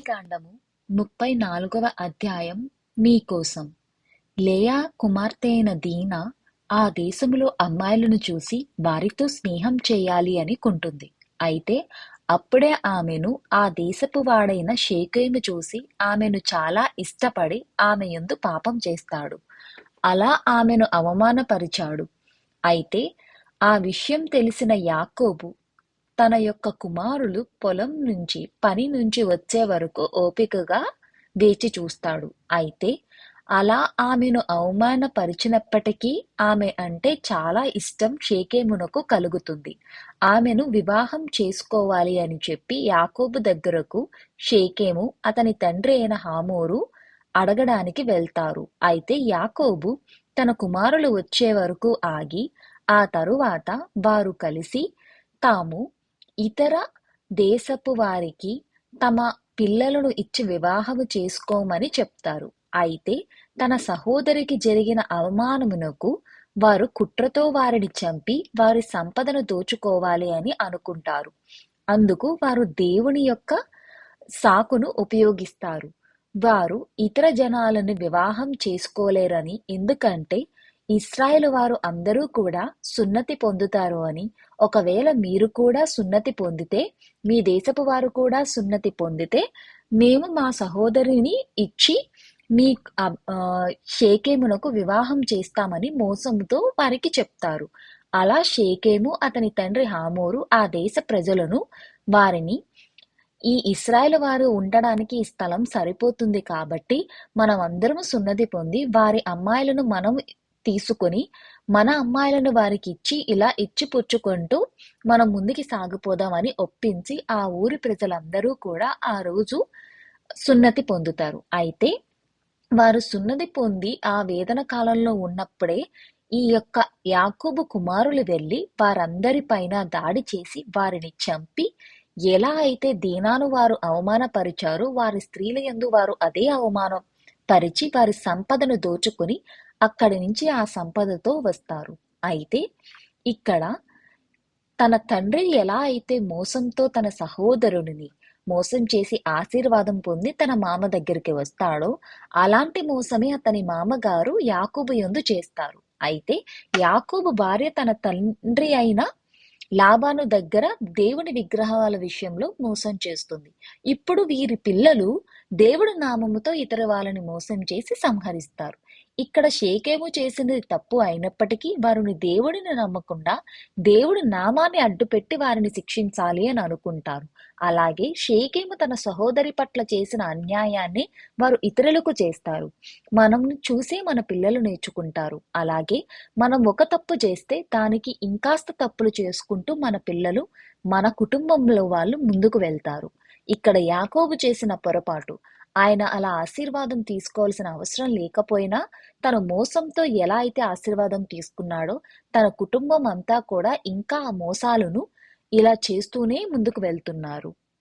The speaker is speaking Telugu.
కాండము ముప్పై నాలుగవ అధ్యాయం మీకోసం లేయా కుమార్తె అయిన దీనా ఆ దేశములో అమ్మాయిలను చూసి వారితో స్నేహం చేయాలి అని కుంటుంది. అయితే అప్పుడే ఆమెను ఆ దేశపు వాడైన షేకేము చూసి ఆమెను చాలా ఇష్టపడి ఆమె యందు పాపం చేస్తాడు. అలా ఆమెను అవమానపరిచాడు. అయితే ఆ విషయం తెలిసిన యాకోబు తన యొక్క కుమారులు పొలం నుంచి పని నుంచి వచ్చే వరకు ఓపికగా వేచి చూస్తాడు. అయితే అలా ఆమెను అవమానపరిచినప్పటికీ ఆమె అంటే చాలా ఇష్టం షేకేమునకు కలుగుతుంది. ఆమెను వివాహం చేసుకోవాలి అని చెప్పి యాకోబు దగ్గరకు షేకేము అతని తండ్రి అయిన హామోరు అడగడానికి వెళ్తారు. అయితే యాకోబు తన కుమారులు వచ్చే వరకు ఆగి ఆ తరువాత వారు కలిసి తాము ఇతర దేశపు వారికి తమ పిల్లలను ఇచ్చి వివాహము చేసుకోమని చెప్తారు. అయితే తన సహోదరికి జరిగిన అవమానమునకు వారు కుట్రతో వారిని చంపి వారి సంపదను దోచుకోవాలి అని అనుకుంటారు. అందుకు వారు దేవుని యొక్క సాకును ఉపయోగిస్తారు. వారు ఇతర జనాలను వివాహం చేసుకోలేరని ఎందుకంటే ఇస్రాయేల్ వారు అందరూ కూడా సున్నతి పొందుతారు అని. ఒకవేళ మీరు కూడా సున్నతి పొందితే మీ దేశపు వారు కూడా సున్నతి పొందితే మేము మా సహోదరిని ఇచ్చి మీ షేకేమునకు వివాహం చేస్తామని మోసంతో వారికి చెప్తారు. అలా షేకేము అతని తండ్రి హామోరు ఆ దేశ ప్రజలను వారిని ఈ ఇస్రాయేల్ వారు ఉండడానికి ఈ స్థలం సరిపోతుంది కాబట్టి మనం అందరం సున్నతి పొంది వారి అమ్మాయిలను మనం తీసుకొని మన అమ్మాయిలను వారికి ఇచ్చి ఇలా ఇచ్చి పుచ్చుకుంటూ మనం ముందుకి సాగిపోదామని ఒప్పించి ఆ ఊరి ప్రజలందరూ కూడా ఆ రోజు సున్నతి పొందుతారు. అయితే వారు సున్నతి పొంది ఆ వేదన కాలంలో ఉన్నప్పుడే ఈ యొక్క యాకోబు కుమారులు వెళ్ళి వారందరి పైన దాడి చేసి వారిని చంపి ఎలా అయితే దీనాను వారు అవమానపరిచారో వారి స్త్రీల యందు వారు అదే అవమానం పరిచి వారి సంపదను దోచుకుని అక్కడి నుంచి ఆ సంపదతో వస్తారు. అయితే ఇక్కడ తన తండ్రి ఎలా అయితే మోసంతో తన సహోదరుడిని మోసం చేసి ఆశీర్వాదం పొంది తన మామ దగ్గరికి వస్తాడో అలాంటి మోసమే అతని మామగారు యాకూబు యందు చేస్తారు. అయితే యాకూబు భార్య తన తండ్రి అయిన లాబాను దగ్గర దేవుని విగ్రహాల విషయంలో మోసం చేస్తుంది. ఇప్పుడు వీరి పిల్లలు దేవుడు నామముతో ఇతర వాళ్ళని మోసం చేసి సంహరిస్తారు. ఇక్కడ షేకేము చేసినది తప్పు అయినప్పటికీ వారిని దేవుడిని నమ్మకుండా దేవుడి నామాన్ని అడ్డుపెట్టి వారిని శిక్షించాలి అని అనుకుంటారు. అలాగే షేకేము తన సహోదరి పట్ల చేసిన అన్యాయాన్ని వారు ఇతరులకు చేస్తారు. మనం చూసే మన పిల్లలు నేర్చుకుంటారు. అలాగే మనం ఒక తప్పు చేస్తే దానికి ఇంకాస్త తప్పులు చేసుకుంటూ మన పిల్లలు మన కుటుంబంలో వాళ్ళు ముందుకు వెళ్తారు. ఇక్కడ యాకోబు చేసిన పొరపాటు ఆయన అలా ఆశీర్వాదం తీసుకోవాల్సిన అవసరం లేకపోయినా తన మోసంతో ఎలా అయితే ఆశీర్వాదం తీసుకున్నాడో తన కుటుంబం అంతా కూడా ఇంకా ఆ మోసాలను ఇలా చేస్తూనే ముందుకు వెళ్తున్నారు.